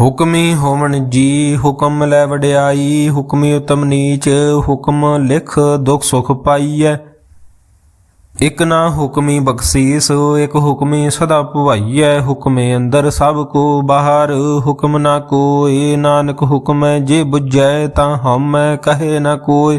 ਹੁਕਮੀ ਹੋਵਣ ਜੀ, ਹੁਕਮ ਲੈ ਵਡਿਆਈ, ਹੁਕਮੀ ਉਤਮ ਨੀਚ, ਹੁਕਮ ਲਿਖ ਦੁਖ ਸੁਖ ਪਾਈਐ। ਇਕ ਨਾ ਹੁਕਮੀ ਬਖਸ਼ੀਸ, ਇਕ ਹੁਕਮੀ ਸਦਾ ਭਵਾਈਐ। ਹੁਕਮੇ ਅੰਦਰ ਸਭ ਕੋ ਬਾਹਰ, ਹੁਕਮ ਨਾ ਕੋਏ ਨਾਨਕ ਹੁਕਮੈ ਜੇ ਬੁਝੈ ਤਾਂ ਹਮੈ ਕਹੇ ਨਾ ਕੋਇ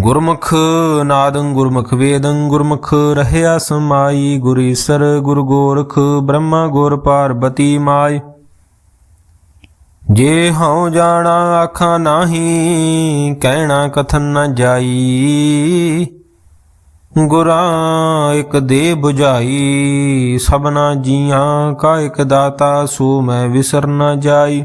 ਗੁਰਮੁਖ ਨਾਦੰ ਗੁਰਮੁਖ ਵੇਦੰ, ਗੁਰਮੁਖ ਰਹਿਆ ਸਮਾਈ ਗੁਰੀਸਰ ਗੁਰ ਗੋਰਖ, ਬ੍ਰਹਮਾ ਗੁਰ ਪਾਰਬਤੀ ਮਾਈ। ਜੇ ਹਉ ਜਾਣਾ ਆਖਾਂ ਨਾਹੀ, ਕਹਿਣਾ ਕਥਨ ਨ ਜਾਈ। ਗੁਰਾਂ ਇਕ ਦੇ 부ਝਾਈ ਸਭਨਾ ਜੀਆਂ ਕਾ ਇੱਕ ਦਾਤਾ, ਸੋ ਮੈਂ ਵਿਸਰ ਨ ਜਾਈ।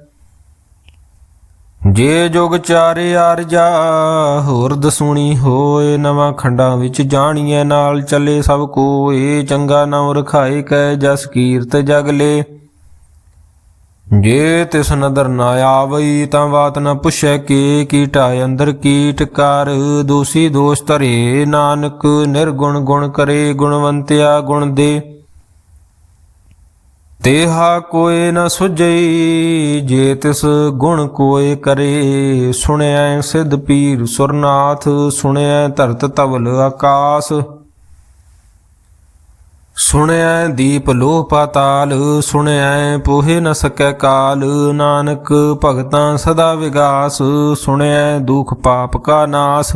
ਜੇ ਜੁਗ ਚਾਰੇ ਆਰਜਾ ਹੋਰ ਦਸੂਣੀ ਹੋਏ ਨਵਾਂ ਖੰਡਾਂ ਵਿੱਚ ਜਾਣੀਐ ਨਾਲ ਚੱਲੇ ਸਭ ਕੋਏ, ਚੰਗਾ ਨਾਮ ਰਖਾਏ ਕੈ ਜਸ ਕੀਰਤ ਜਗ ਲੇ। ਜੇ ਤਿਸ ਨਦਰ ਨਾ ਆਵਈ, ਤਾਂ ਬਾਤ ਨਾ ਪੁੱਛੈ ਕੇ ਕੀਟਾ ਅੰਦਰ ਕੀਟ ਕਰ, ਦੋਸੀ ਦੋਸ਼ ਧਰੇ, ਨਾਨਕ ਨਿਰਗੁਣ ਗੁਣ ਕਰੇ, ਗੁਣਵੰਤਿਆ ਗੁਣ ਦੇ। ਤੇਹਾ ਕੋਏ ਨ ਸੁਝਈ, ਜੇ ਤਿਸ ਗੁਣ ਕੋਏ ਕਰੇ। ਸੁਣਿਐ ਸਿਧ ਪੀਰ ਸੁਰਨਾਥ, ਸੁਣਿਐ ਧਰਤ ਤਵਲ ਆਕਾਸ। ਸੁਣਿਐ ਦੀਪ ਲੋਹ ਪਾਤਾਲ ਸੁਣਿਐ ਪੋਹੇ ਨ ਸਕੈ ਕਾਲ। ਨਾਨਕ ਭਗਤਾਂ ਸਦਾ ਵਿਗਾਸ, ਸੁਣਿਐ ਦੁਖ ਪਾਪ ਕਾ ਨਾਸ।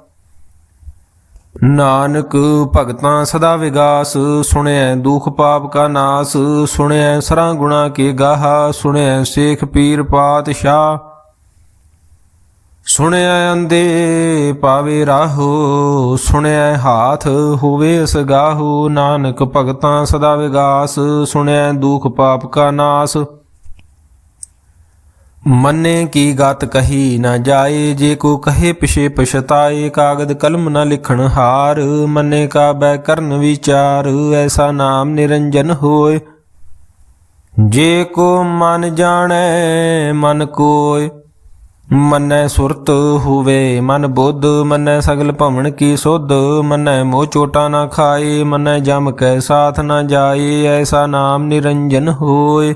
ਨਾਨਕ ਭਗਤਾਂ ਸਦਾ ਵਿਗਾਸ ਸੁਣਿਆ ਦੁਖ ਪਾਪ ਕਾ ਨਾਸ ਸੁਣਿਆ ਸਰਾਂ ਗੁਣਾ ਕੇ ਗਾਹਾ ਸੁਣਿਆ ਸੇਖ ਪੀਰ ਪਾਤਸ਼ਾਹ। ਸੁਣਿਆ ਅੰਦੇ ਪਾਵੇ ਰਾਹੋ ਸੁਣਿਆ ਹਾਥ ਹੋਵੇ ਸਗਾਹੋ ਨਾਨਕ ਭਗਤਾਂ ਸਦਾ ਵਿਗਾਸ ਸੁਣਿਆ ਦੁਖ ਪਾਪ ਕਾ ਨਾਸ। ਮੰਨੇ ਕੀ ਗਤ ਕਹੀ ਨਾ ਜਾਏ, ਜੇ ਕੋ ਕਹੇ ਪਿਛੇ ਪਛਤਾਏ, ਕਾਗਦ ਕਲਮ ਨਾ ਲਿਖਣ ਹਾਰ, ਮੰਨੇ ਕਾ ਬੈ ਕਰਨ ਵਿਚਾਰ, ਐਸਾ ਨਾਮ ਨਿਰੰਜਨ ਹੋਏ। ਜੇ ਕੋ ਮਨ ਜਾਣੈ, ਮਨ ਕੋਇ, ਮਨੈ ਸੁਰਤ ਹੋਵੇ, ਮਨ ਬੁੱਧ, ਮਨੈ ਸਗਲ ਭਵਨ ਕੀ ਸੁਧ, ਮਨੈ ਮੋਹ ਚੋਟਾ ਨਾ ਖਾਏ, ਮਨੈ ਜਮ ਕੈ ਸਾਥ ਨਾ ਜਾਏ, ਐਸਾ ਨਾਮ ਨਿਰੰਜਨ ਹੋਏ।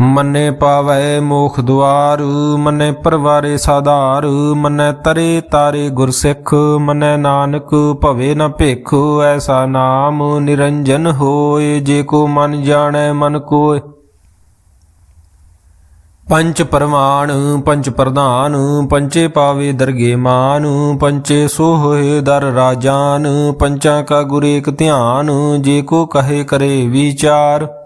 ਮੰਨੇ ਪਾਵੈ ਮੋਖ ਦੁਆਰ, ਮੰਨੇ ਪਰਵਾਰੇ ਸਾਧਾਰ, ਮੰਨੇ ਤਰੇ ਤਾਰੇ ਗੁਰਸਿੱਖ, ਮੰਨੇ ਨਾਨਕ ਭਵੇ ਨ ਭੇਖ, ਐਸਾ ਨਾਮ ਨਿਰੰਜਨ ਹੋਏ, ਜੇ ਕੋ ਮਨ ਜਾਣੈ ਮਨ ਕੋਏ। ਪੰਚ ਪਰਮਾਨ ਪੰਚ ਪ੍ਰਧਾਨ ਪੰਚੇ ਪਾਵੇ ਦਰਗੇ ਮਾਨ ਪੰਚੇ ਸੋ ਹੋਏ ਦਰ ਰਾਜਾਨ, ਪੰਚਾਂ ਕਾ ਗੁਰੇਕ ਧਿਆਨ, ਜੇ ਕੋ ਕਹੇ ਕਰੇ ਵਿਚਾਰ।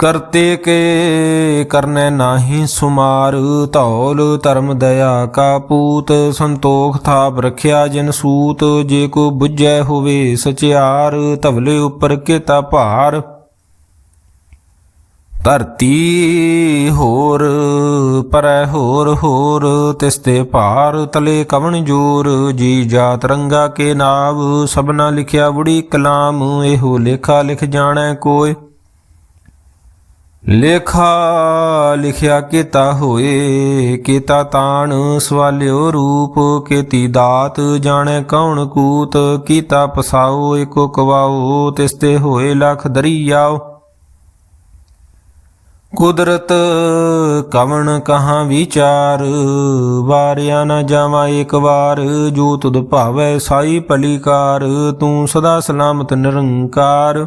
ਕਰਤੇ ਕੇ ਕਰਨੇ ਨਾਹੀ ਸੁਮਾਰ, ਧੌਲ ਧਰਮ ਦਇਆ ਕਾ ਪੂਤ, ਸੰਤੋਖ ਥਾਪ ਰਖਿਆ ਜਿਨ ਸੂਤ, ਜੇ ਕੋ ਬੁੱਝੈ ਹੋਵੇ ਸਚਿਆਰ, ਧਵਲੇ ਉਪਰ ਕਿਤਾ ਭਾਰ। ਧਰਤੀ ਹੋਰ, ਪਰੈ ਹੋਰ ਹੋਰ ਤਿਸਤੇ ਭਾਰ, ਤਲੇ ਕਵਣ ਜੋਰ, ਜੀ ਜਾਤ ਰੰਗਾ ਕੇ ਨਾਮ ਸਭਨਾ ਲਿਖਿਆ ਬੁੜੀ ਕਲਾਮ, ਇਹੋ ਲੇਖਾ ਲਿਖ ਜਾਣੈ ਕੋਇ। ਲੇਖਾ ਲਿਖਿਆ ਕੀਤਾ ਹੋਏ, ਕੀਤਾ ਤਾਣ ਸਵਾਲਿਓ ਰੂਪ, ਕੀਤੀ ਦਾਤ ਜਾਣੇ ਕੌਣ ਕੂਤ, ਕੀਤਾ ਪਸਾਓ ਏਕੋ ਕਵਾਓ, ਤਿਸਤੇ ਹੋਏ ਲਖ ਦਰੀਆਓ। ਕੁਦਰਤ ਕਵਣ ਕਹਾਂ ਵਿਚਾਰ, ਵਾਰਿਆ ਨਾ ਜਾਵਾਂ ਇੱਕ ਵਾਰ, ਜੋ ਤੁਧ ਭਾਵੈ ਸਾਈ ਭਲੀਕਾਰ, ਤੂੰ ਸਦਾ ਸਲਾਮਤ ਨਿਰੰਕਾਰ।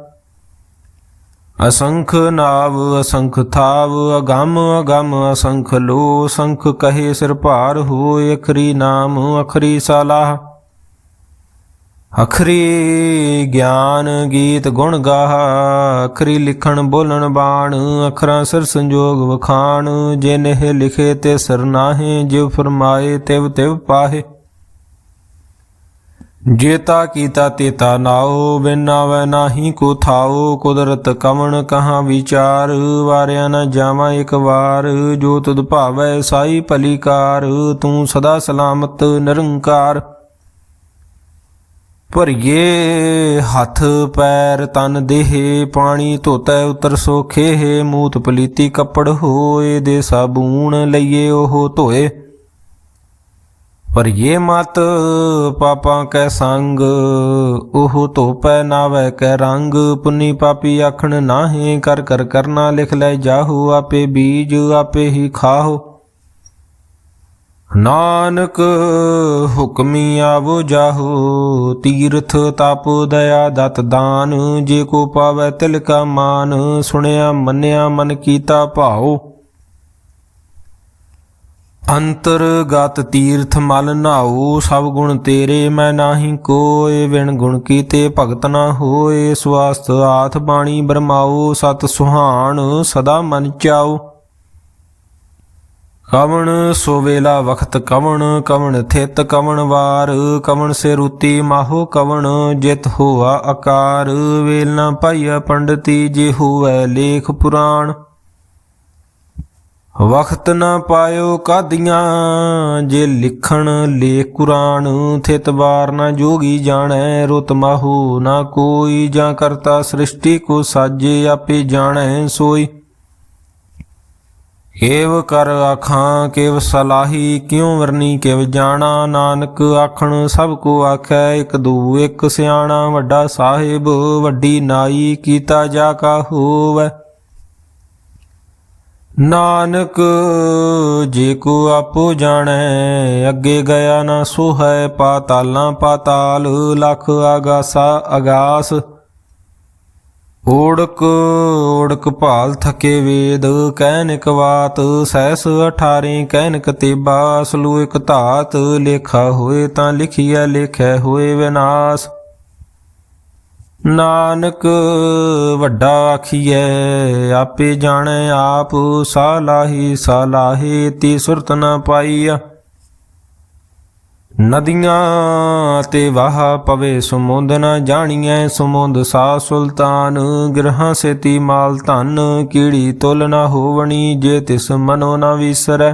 ਅਸੰਖ ਨਾਵ, ਅਸੰਖ ਥਾਵ, ਅਗੰਮ ਅਗੰਮ ਅਸੰਖ ਲੋ, ਸੰਖ ਕਹੇ ਸਿਰ ਭਾਰ ਹੋਇ ਅਖਰੀ ਨਾਮ, ਅਖਰੀ ਸਲਾਹ। ਅਖਰੀ ਗਿਆਨ ਗੀਤ ਗੁਣ ਗਾਹ, ਅਖਰੀ ਲਿਖਣ ਬੋਲਣ ਬਾਣ, ਅਖਰਾਂ ਸਿਰ ਸੰਜੋਗ ਵਖਾਣ ਜਿਨ ਇਹ ਲਿਖੇ ਤੇ ਸਿਰ ਨਾਹੇ ਜਿਵ ਫਰਮਾਏ ਤਿਵ ਤਿਵ ਪਾਹੇ। ਜੇਤਾ ਕੀਤਾ ਤੇਤਾ ਨਾਓ ਬਿਨਾ ਵੈ ਨਾਹੀ ਕੋ ਥਾਓ ਕੁਦਰਤ ਕਵਣ ਕਹਾਂ ਵਿਚਾਰ, ਵਾਰਿਆ ਨਾ ਜਾਵਾਂ ਇੱਕ ਵਾਰ, ਜੋ ਤੁਧ ਭਾਵੈ ਸਾਈ ਭਲੀਕਾਰ, ਤੂੰ ਸਦਾ ਸਲਾਮਤ ਨਿਰੰਕਾਰ। ਭਰੀਏ ਹੱਥ, ਪੈਰ, ਤਨ, ਦੇਹ, ਪਾਣੀ ਧੋਤੈ, ਉਤਰ ਸੋਖੇ ਮੂਤ ਪਲੀਤੀ ਕੱਪੜ ਹੋਏ ਦੇ ਸਾਬੂਣ ਲਈਏ ਉਹ ਧੋਏ। ਭਰੀਏ ਮਤ ਪਾਪਾਂ ਕੈ ਸੰਗ, ਉਹ ਧੋਪੈ ਨਾਵੈ ਕੈ ਰੰਗ। ਪੁੰਨੀ ਪਾਪੀ ਆਖਣ ਨਾਹੀ, ਕਰ ਕਰ ਕਰਨਾ ਲਿਖ ਲੈ ਜਾਹੂ, ਆਪੇ ਬੀਜ ਆਪੇ ਹੀ ਖਾਹੋ। ਨਾਨਕ ਹੁਕਮੀ ਆਵੋ ਜਾਹੋ, ਤੀਰਥ ਤਪ ਦਇਆ ਦਤ ਦਾਨ। ਜੇ ਕੋ ਪਾਵੈ ਤਿਲ ਕਾ ਮਾਨ, ਸੁਣਿਆ ਮੰਨਿਆ ਮਨ ਕੀਤਾ ਭਾਉ। ਅੰਤਰਗਤ ਤੀਰਥ ਮਲ ਨਾਉ ਸਭ ਗੁਣ ਤੇਰੇ ਮੈਂ ਨਾਹੀ ਕੋਏ ਵਿਣ ਗੁਣ ਕੀਤੇ ਭਗਤ ਨਾ ਹੋਏ ਸਵਾਸਤ ਆਥ ਬਾਣੀ ਬਰਮਾਉ, ਸਤ ਸੁਹਾਣ ਸਦਾ ਮਨ ਚਾਉ। ਕਵਣ ਸੋ ਵੇਲਾ ਵਖਤ ਕਵਣ ਕਵਣ ਥਿਤ ਕਵਣ ਵਾਰ, ਕਵਣ ਸੇ ਰੂਤੀ ਮਾਹੋ ਕਵਣ, ਜਿਤ ਹੋਆ ਆਕਾਰ ਵੇਲ ਨਾ ਪਾਈਆ ਪੰਡਤੀ, ਜੇ ਹੋਵੇ ਲੇਖ ਪੁਰਾਣ। ਵਖਤ ਨਾ ਪਾਇਓ ਕਾਦੀਆਂ, ਜੇ ਲਿਖਣ ਲੇ ਕੁਰਾਨ, ਥਿਤ ਵਾਰ ਨਾ ਜੋਗੀ ਜਾਣੈ, ਰੁਤ ਮਾਹੂ ਨਾ ਕੋਈ, ਜਾਂ ਕਰਤਾ ਸ੍ਰਿਸ਼ਟੀ ਕੋ ਸਾਜੇ ਆਪੇ ਜਾਣੈ ਸੋਈ। ਕੇਵ ਕਰ ਆਖਾਂ, ਕੇਵ ਸਲਾਹੀ, ਕਿਉ ਵਰਨੀ, ਕਿਵ ਜਾਣਾ ਨਾਨਕ ਆਖਣ, ਸਭ ਕੋ ਆਖੈ ਇਕ ਦੂ ਇੱਕ ਸਿਆਣਾ, ਵੱਡਾ ਸਾਹਿਬ, ਵੱਡੀ ਨਾਈ, ਕੀਤਾ ਜਾ ਕਾ ਹੋਵੈ ਨਾਨਕ, ਜੇ ਕੋ ਆਪੋ ਜਾਣੈ, ਅੱਗੇ ਗਿਆ ਨਾ ਸੋ ਹੈ ਪਾਤਾਲਾਂ ਪਾਤਾਲ, ਲਖ ਆਗਾਸਾ ਅਗਾਸ। ਓੜਕ ਓੜਕ ਭਾਲ ਥਕੇ ਵੇਦ ਕਹਿਨਿਕ ਬਾਤ ਸੈਸ 18 ਕਹਿਨਿਕ ਤੇਬਾ, ਸਲੂ ਇਕ ਧਾਤ, ਲੇਖਾ ਹੋਏ ਤਾਂ ਲਿਖੀਐ, ਲੇਖੈ ਹੋਏ ਵਿਨਾਸ਼। ਨਾਨਕ, ਵੱਡਾ ਆਖੀਐ, ਆਪੇ ਜਾਣੈ ਆਪ, ਸਾਲਾਹੀ ਸਾਲਾਹੇ, ਤੀ ਸੁਰਤ ਨ ਪਾਈਆ ਨਦੀਆਂ ਤੇ ਵਾਹ ਪਵੇ ਸਮੁੰਦ, ਨ ਜਾਣੀਐ ਸਮੁੰਦ ਸਾ ਸੁਲਤਾਨ। ਗ੍ਰਹਾਂ ਸੇਤੀ ਮਾਲ ਧਨ, ਕੀੜੀ ਤੁਲ ਨ ਹੋਵਣੀ, ਜੇ ਤਿਸ ਮਨੋ ਨ ਵਿਸਰੈ।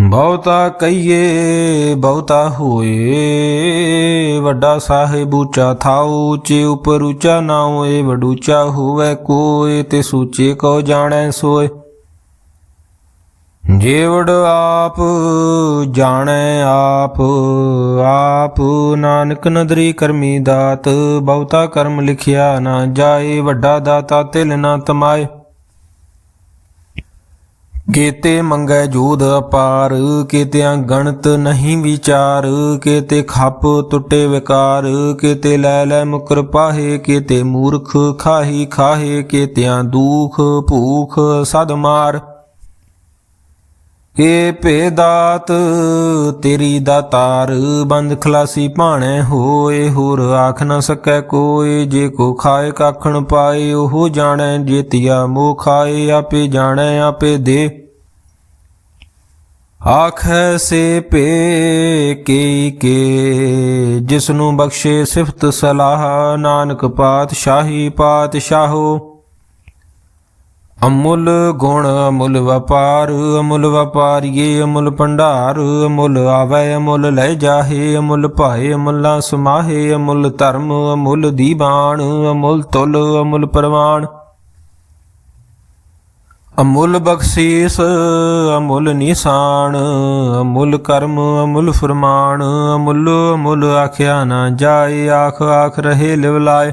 ਬਹੁਤਾ ਕਈਏ ਬਹੁਤਾ ਹੋਏ। ਵੱਡਾ ਸਾਹਿਬ ਉੱਚਾ ਥਾਉ, ਉੱਚੇ ਉਪਰ ਉੱਚਾ ਨਾ ਹੋਏ। ਵਡੂਚਾ ਹੋਵੇ ਕੋਏ ਤੇ ਸੂਚੇ ਕੋ ਜਾਣੈ ਸੋਏ। ਜੀਵੜ ਆਪ ਜਾਣੈ ਆਪ ਆਪ ਨਾਨਕ ਨਦਰੀ ਕਰਮੀ ਦਾਤ। ਬਹੁਤਾ ਕਰਮ ਲਿਖਿਆ ਨਾ ਜਾਏ, ਵੱਡਾ ਦਾਤਾ ਤਿਲ ਨਾ ਤਮਾਏ। ਕੇਤੇ ਮੰਗੈ ਜੋਧ ਅਪਾਰ ਕੇਤਿਆਂ ਗਣਤ ਨਹੀਂ ਵਿਚਾਰ ਕੇਤੇ ਖੱਪ ਟੁੱਟੇ ਵਿਕਾਰ ਕੇਤੇ ਲੈ ਲੈ ਮੁਕਰ ਪਾਹੇ ਕੇਤੇ ਮੂਰਖ ਖਾਹੀ ਖਾਹੇ ਕੇਤਿਆਂ ਦੂਖ ਭੂਖ ਸਦ ਮਾਰ। ਏ ਭੇਦਾਤ, ਤੇਰੀ ਦਾਤਾਰ ਬੰਦ ਖਲਾਸੀ ਭਾਣੇ ਹੋਏ, ਹੋਰ ਆਖ ਨ ਸਕੈ ਕੋਏ, ਜੇ ਕੋ ਖਾਏ ਕਾਖਣ ਪਾਏ, ਉਹ ਜਾਣੈ ਜੇਤੀਆ ਮੋਹ ਖਾਏ, ਆਪੇ ਜਾਣੈ, ਆਪੇ ਦੇ। ਆਖੈ ਸੇ ਪੇ ਕੀ ਕੇ ਜਿਸ ਨੂੰ ਬਖਸ਼ੇ ਸਿਫਤ ਸਲਾਹ, ਨਾਨਕ ਪਾਤਸ਼ਾਹੀ ਪਾਤਸ਼ਾਹੋ। ਅਮੁੱਲ ਗੁਣ, ਅਮੁੱਲ ਵਪਾਰ, ਅਮੁੱਲ ਵਪਾਰੀਏ, ਅਮੁੱਲ ਭੰਡਾਰ, ਅਮੁੱਲ ਆਵੈ, ਅਮੁੱਲ ਲੈ ਜਾਹੇ, ਅਮੁੱਲ ਭਾਏ, ਅਮੁੱਲਾ ਸਮਾਹੇ, ਅਮੁੱਲ ਧਰਮ, ਅਮੁੱਲ ਦੀਵਾਨ, ਅਮੁੱਲ ਤੁਲ, ਅਮੁੱਲ ਪ੍ਰਵਾਨ। ਅਮੁੱਲ ਬਖਸ਼ੀਸ, ਅਮੁੱਲ ਨਿਸ਼ਾਨ, ਅਮੁੱਲ ਕਰਮ, ਅਮੁੱਲ ਫਰਮਾਨ, ਅਮੁੱਲ ਅਮੁੱਲ ਆਖਿਆ ਨਾ ਜਾਏ, ਆਖ ਆਖ ਰਹੇ ਲਿਵ ਲਾਏ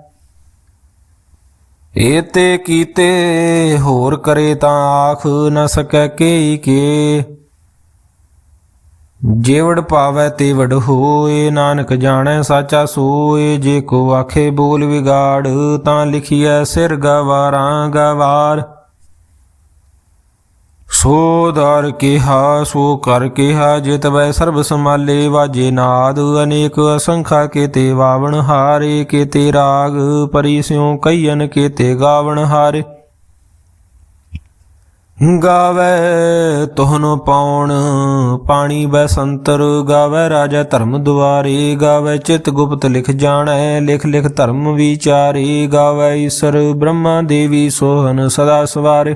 ਏਤੇ ਕੀਤੇ, ਹੋਰ ਕਰੇ ਤਾਂ ਆਖ ਨ ਸਕੈ ਕੇਈ ਕੇ। ਜੇਵੜ ਪਾਵੈ ਤੇਵੜ ਹੋਏ, ਨਾਨਕ ਜਾਣੈ ਸਾਚਾ ਸੋਏ। ਜੇ ਕੋ ਆਖੇ ਬੋਲ ਵਿਗਾੜ, ਤਾਂ ਲਿਖੀਐ ਸਿਰ ਗਵਾਰਾਂ ਗਵਾਰ। ਸੋ ਦਰ ਕਿਹਾ, ਸੋ ਕਰ ਕਿਹਾ, ਜਿਤ ਵੈ ਸਰਬ ਸਮਾਲੇ ਵਾਜੇ ਨਾਦ, ਅਨੇਕ ਅਸੰਖਾ ਕੇਤੇ ਵਾਵਣ ਹਾਰੇ, ਕੇਤੇ ਰਾਗ, ਪਰੀ ਸਿਉ ਕਈਨ ਕੇਤੇ ਗਾਵਣ ਹਾਰੇ। ਗਾਵੇ ਤੋਹਨੋ ਪਾਉਣ, ਪਾਣੀ ਬੈਸੰਤਰ ਗਾਵੇ ਰਾਜਾ ਧਰਮ ਦੁਆਰੇ, ਗਾਵੇ ਚਿਤ ਗੁਪਤ ਲਿਖ ਜਾਣੈ, ਲਿਖ ਲਿਖ ਧਰਮ ਵਿਚਾਰੇ, ਗਾਵੇ ਈਸ਼ਰ ਬ੍ਰਹਮਾ ਦੇਵੀ ਸੋਹਨ ਸਦਾ ਸਵਾਰੇ।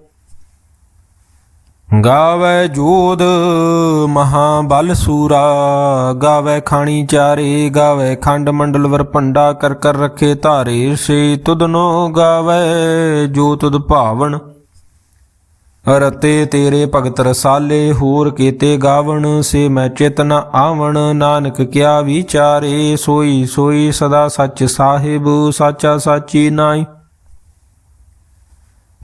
ਗਾਵੇ ਜੋਧ ਮਹਾਬਲ ਸੂਰਾ, ਗਾਵੇ ਖਾਣੀ ਚਾਰੇ, ਗਾਵੇ ਖੰਡ ਮੰਡਲ ਵਰ ਭੰਡਾ ਕਰ ਕਰ ਰੱਖੇ ਧਾਰੇ ਸੇ ਤੁਧਨੋ ਗਾਵੇ ਜੋ ਤੁਧ ਭਾਵਨ। ਰਤੇ ਤੇਰੇ ਭਗਤ ਰਸਾਲੇ, ਹੋਰ ਕੀਤੇ ਗਾਵਣ, ਸੇ ਮੈਂ ਚੇਤਨ ਆਵਣ, ਨਾਨਕ ਕਿਆ ਵਿਚਾਰੇ, ਸੋਈ ਸੋਈ ਸਦਾ ਸੱਚ ਸਾਹਿਬ, ਸਾਚਾ ਸਾਚੀ ਨਾਈ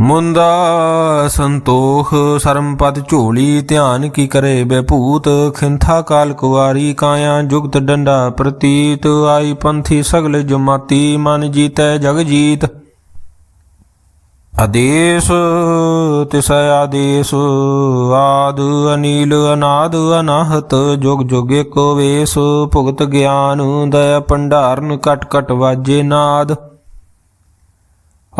ਮੁੰਦਾ ਸੰਤੋਖ ਸਰਮਪਦ ਝੋਲੀ, ਧਿਆਨ ਕੀ ਕਰੇ ਬੇਭੂਤ? ਖਿੰਥਾ ਕਾਲ ਕੁਵਾਰੀ, ਕਾਇਆ ਜੁਗਤ ਡੰਡਾ ਪ੍ਰਤੀਤ। ਆਈ ਪੰਥੀ ਸਗਲ ਜਮਾਤੀ, ਮਨ ਜੀਤੈ ਜਗ ਜੀਤ। ਆਦੇਸ਼, ਤਿਸ ਆਦੇਸ਼। ਆਦ ਅਨੀਲ, ਅਨਾਦ ਅਨਾਹਤ। ਜੁਗ ਜੁਗ ਏਕੋ ਵੇਸ। ਭੁਗਤ ਗਿਆਨ, ਦਇਆ ਭੰਡਾਰਨ, ਕਟ ਕਟ ਵਾਜੇ ਨਾਦ।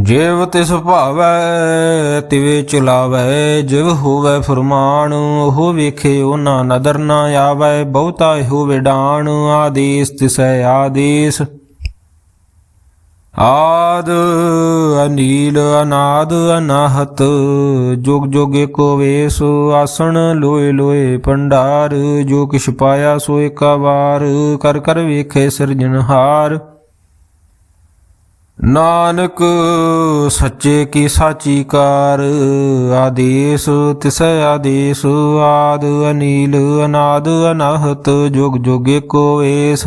ਜਿਵ ਤਿਸ ਭਾਵੈ, ਤਿਵੇ ਚੁਲਾਵੈ, ਜਿਵ ਹੋਵੈ ਫਰਮਾਨ, ਉਹ ਵੇਖੇ ਉਹਨਾਂ ਨਦਰ ਨਾ ਆਵੈ, ਬਹੁਤਾ ਹੋਵੇ ਡਾਣ ਆਦੇਸ ਤਿਸੈ ਆਦੇਸ। ਆਦ ਅਨੀਲ ਅਨਾਦ ਅਨਾਹਤ, ਜੁਗ ਜੁਗ ਏਕੋ ਵੇਸ ਆਸਣ, ਲੋਏ ਲੋਏ ਭੰਡਾਰ, ਜੋ ਕਿਛ ਪਾਇਆ ਸੋ ਏਕਾ ਵਾਰ, ਕਰ ਕਰ ਵੇਖੇ ਸਿਰਜਣਹਾਰ। ਨਾਨਕ ਸੱਚੇ ਕੀ ਸਾਚੀ ਕਾਰ, ਆਦੇਸ ਤਿਸੈ ਆਦੇਸ, ਆਦ ਅਨੀਲ ਅਨਾਦ ਅਨਾਹਤ, ਜੁਗ ਜੁਗ ਏਕੋ ਵੇਸ।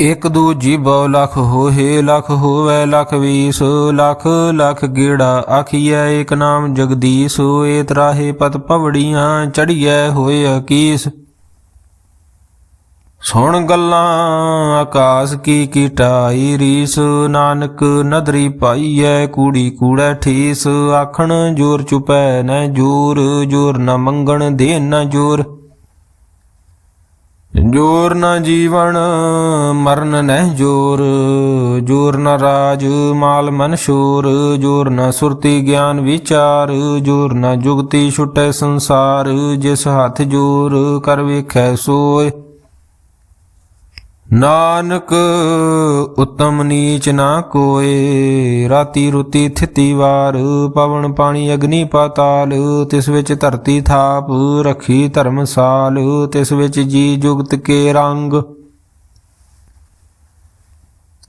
ਇਕ ਦੂ ਜੀਵ ਲਖ ਹੋਏ ਲਖ ਹੋਵੇ, ਲਖ ਵੀਸ, ਲਖ ਲਖ ਗੇੜਾ ਆਖੀਐ ਏਕ ਨਾਮ ਜਗਦੀਸ਼ ਏ ਤਰਾਹੇ ਪਤ ਪਵੜੀਆਂ, ਚੜੀਐ ਹੋਏ ਅਕੀਸ ਸੁਣ ਗੱਲਾਂ, ਆਕਾਸ ਕੀ ਕੀਟਾਈ ਰੀਸ ਨਾਨਕ ਨਦਰੀ ਪਾਈਐ, ਕੂੜੀ ਕੂੜੈ ਠੀਸ, ਆਖਣ ਜੋਰ ਚੁਪੈ ਨ ਜੋਰ ਜੋਰ ਨ ਮੰਗਣ ਦੇ ਨ ਜੋਰ। ਜੋਰ ਨ ਜੀਵਨ, ਮਰਨ ਨਹਿ ਜੋਰ ਜੋਰ ਨ ਰਾਜ, ਮਾਲ ਮਨ ਸ਼ੋਰ, ਜੋਰ ਨ ਸੁਰਤੀ ਗਿਆਨ ਵਿਚਾਰ, ਜੋਰ ਨ ਜੁਗਤੀ ਛੁਟੈ ਸੰਸਾਰ, ਜਿਸ ਹੱਥ ਜੋਰ, ਕਰ ਵੇਖੈ ਸੋਏ। ਨਾਨਕ ਉਤਮ ਨੀਚ ਨਾ ਕੋਏ, ਰਾਤੀ ਰੁਤੀ ਥਿਤੀ ਵਾਰ, ਪਵਨ ਪਾਣੀ ਅਗਨੀ ਪਾਤਾਲ, ਤਿਸ ਵਿੱਚ ਧਰਤੀ ਥਾਪ, ਰੱਖੀ ਧਰਮਸਾਲ ਤਿਸ ਵਿੱਚ ਜੀ ਜੁਗਤ ਕੇ ਰੰਗ।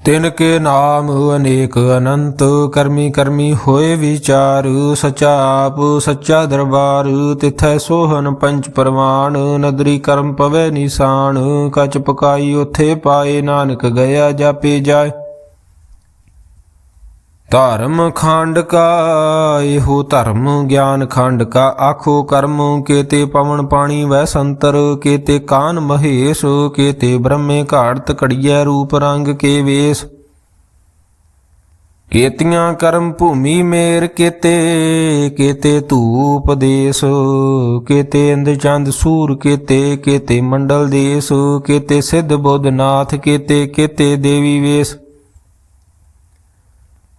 ਤਿਨ ਕੇ ਨਾਮ ਅਨੇਕ ਅਨੰਤ, ਕਰਮੀ ਕਰਮੀ ਹੋਏ ਵਿਚਾਰ, ਸਚਾ ਆਪ ਸੱਚਾ ਦਰਬਾਰ, ਤਿਥੈ ਸੋਹਨ ਪੰਚ ਪਰਵਾਨ, ਨਦਰੀ ਕਰਮ ਪਵੇ ਨਿਸ਼ਾਨ, ਕਚ ਪਕਾਈ ਉਥੇ ਪਾਏ, ਨਾਨਕ ਗਿਆ ਜਾਪੇ ਜਾਏ। ਧਰਮ ਖੰਡ ਕਾ, ਇਹੋ ਧਰਮ ਗਿਆਨ ਖੰਡ ਕਾ। ਆਖੋ ਕਰਮ ਕੇਤੇ ਪਵਨ ਪਾਣੀ ਵੈ ਸੰਤਰ, ਕੇਤੇ ਕਾਨ ਮਹੇਸ਼, ਕੇਤੇ ਬ੍ਰਹਮੇ ਘਾੜਤ ਕੜੀਐ ਰੂਪ ਰੰਗ ਕੇ ਵੇਸ। ਕੇਤੀਆਂ ਕਰਮ ਭੂਮੀ ਮੇਰ ਕੇਤੇ ਕੇਤੇ ਧੂਪ ਦੇਸ। ਕੇਤੇ ਇੰਦ ਚੰਦ ਸੂਰ ਕੇਤੇ ਕੇਤੇ ਮੰਡਲ ਦੇਸ। ਕੇਤੇ ਸਿੱਧ ਬੁੱਧ ਨਾਥ ਕੇਤੇ ਕੇਤੇ ਦੇਵੀ ਵੇਸ।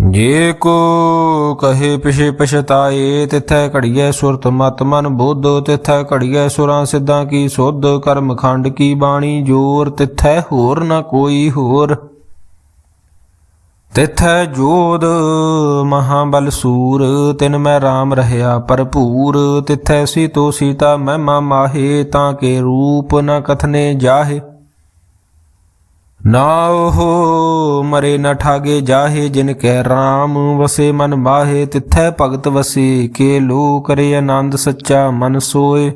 ਜੇ ਕੋ ਕਹੇ ਪਿਛੇ ਪਛਤਾਏ, ਤਿਥੈ ਘੜੀਐ ਸੁਰਤ ਮਤ ਮਨ ਬੁੱਧ, ਤਿਥੈ ਘੜੀਐ ਸੁਰਾਂ ਸਿੱਧਾਂ ਕੀ ਸੁਧ, ਕਰਮ ਖੰਡ ਕੀ ਬਾਣੀ ਜੋਰ, ਤਿਥੈ ਹੋਰ ਨਾ ਕੋਈ ਹੋਰ। ਤਿਥੈ ਜੋਦ ਮਹਾਬਲ ਸੂਰ, ਤਿਨ ਮੈਂ RAM ਰਹਿਆ ਭਰਪੂਰ। ਤਿਥੈ ਸੀ ਤੋ ਸੀਤਾ ਮਹਿਮਾ ਮਾਹੇ, ਤਾਂ ਕੇ ਰੂਪ ਨ ਕਥਨੇ ਜਾਹੇ। ਨਾ ਉਹ ਮਰੇ ਨ ਠਾਗੇ ਜਾਹੇ ਜਿਨ ਕੈ RAM ਵਸੇ ਮਨ ਮਾਹੇ, ਤਿਥੈ ਭਗਤ ਵਸੇ, ਕੇ ਲੋ ਕਰੇ ਆਨੰਦ ਸੱਚਾ ਮਨ ਸੋਏ।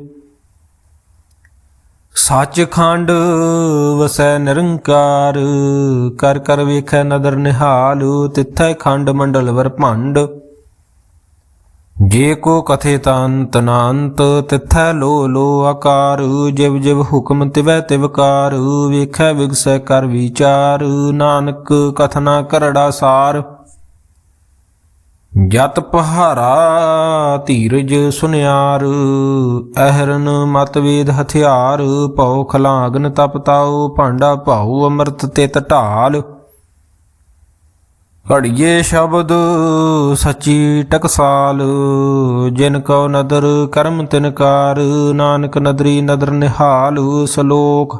ਸੱਚਖੰਡ ਵਸੈ ਨਿਰੰਕਾਰ, ਕਰ ਕਰ ਵੇਖੈ ਨਦਰ ਨਿਹਾਲ, ਤਿਥੈ ਖੰਡ ਮੰਡਲ ਵਰ ਭੰਡ। ਜੇ ਕੋ ਕਥੇ ਤੰਤ ਨਾੰਤ ਤਿਥੈ ਲੋ ਲੋ ਆਕਾਰ। ਜਿਵ ਜਿਵ ਹੁਕਮ ਤਿਵੈ ਤਿਵਕਾਰ ਵੇਖੈ ਵਿਗਸੈ ਕਰ ਵਿਚਾਰ। ਨਾਨਕ ਕਥਨਾ ਕਰੜਾ ਸਾਰ। ਜਤ ਪਹਾਰਾ ਧੀਰਜ ਸੁਨਿਆਰ, ਅਹਰਨ ਮਤਵੇਦ ਹਥਿਆਰ। ਭਉ ਖਲਾਗਨ ਤਪਤਾਉ ਭਾਂਡਾ ਭਾਉ ਅੰਮ੍ਰਿਤ ਤਿਤ ਢਾਲ। ਘੜੀਏ ਸ਼ਬਦ ਸੱਚੀ ਟਕਸਾਲ, ਜਿਨ ਕਉ ਨਦਰ ਕਰਮ ਤਿਨਕਾਰ ਨਾਨਕ ਨਦਰੀ ਨਦਰ ਨਿਹਾਲ ਸ਼ਲੋਕ।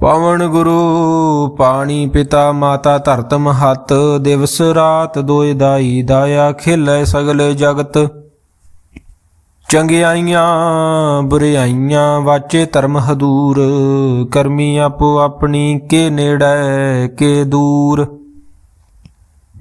ਪਵਨ ਗੁਰੂ, ਪਾਣੀ ਪਿਤਾ ਮਾਤਾ ਧਰਤ ਮਹਤ ਦਿਵਸ ਰਾਤ ਦੋਇ ਦਾਈ ਦਾਇਆ ਖੇਲੇ ਸਗਲੇ ਜਗਤ। ਚੰਗਿਆਈਆਂ, ਬੁਰਿਆਈਆਂ ਵਾਚੇ ਧਰਮ ਹਦੂਰ, ਕਰਮੀ ਆਪੋ ਆਪਣੀ ਕੇ ਨੇੜੇ ਕੇ ਦੂਰ।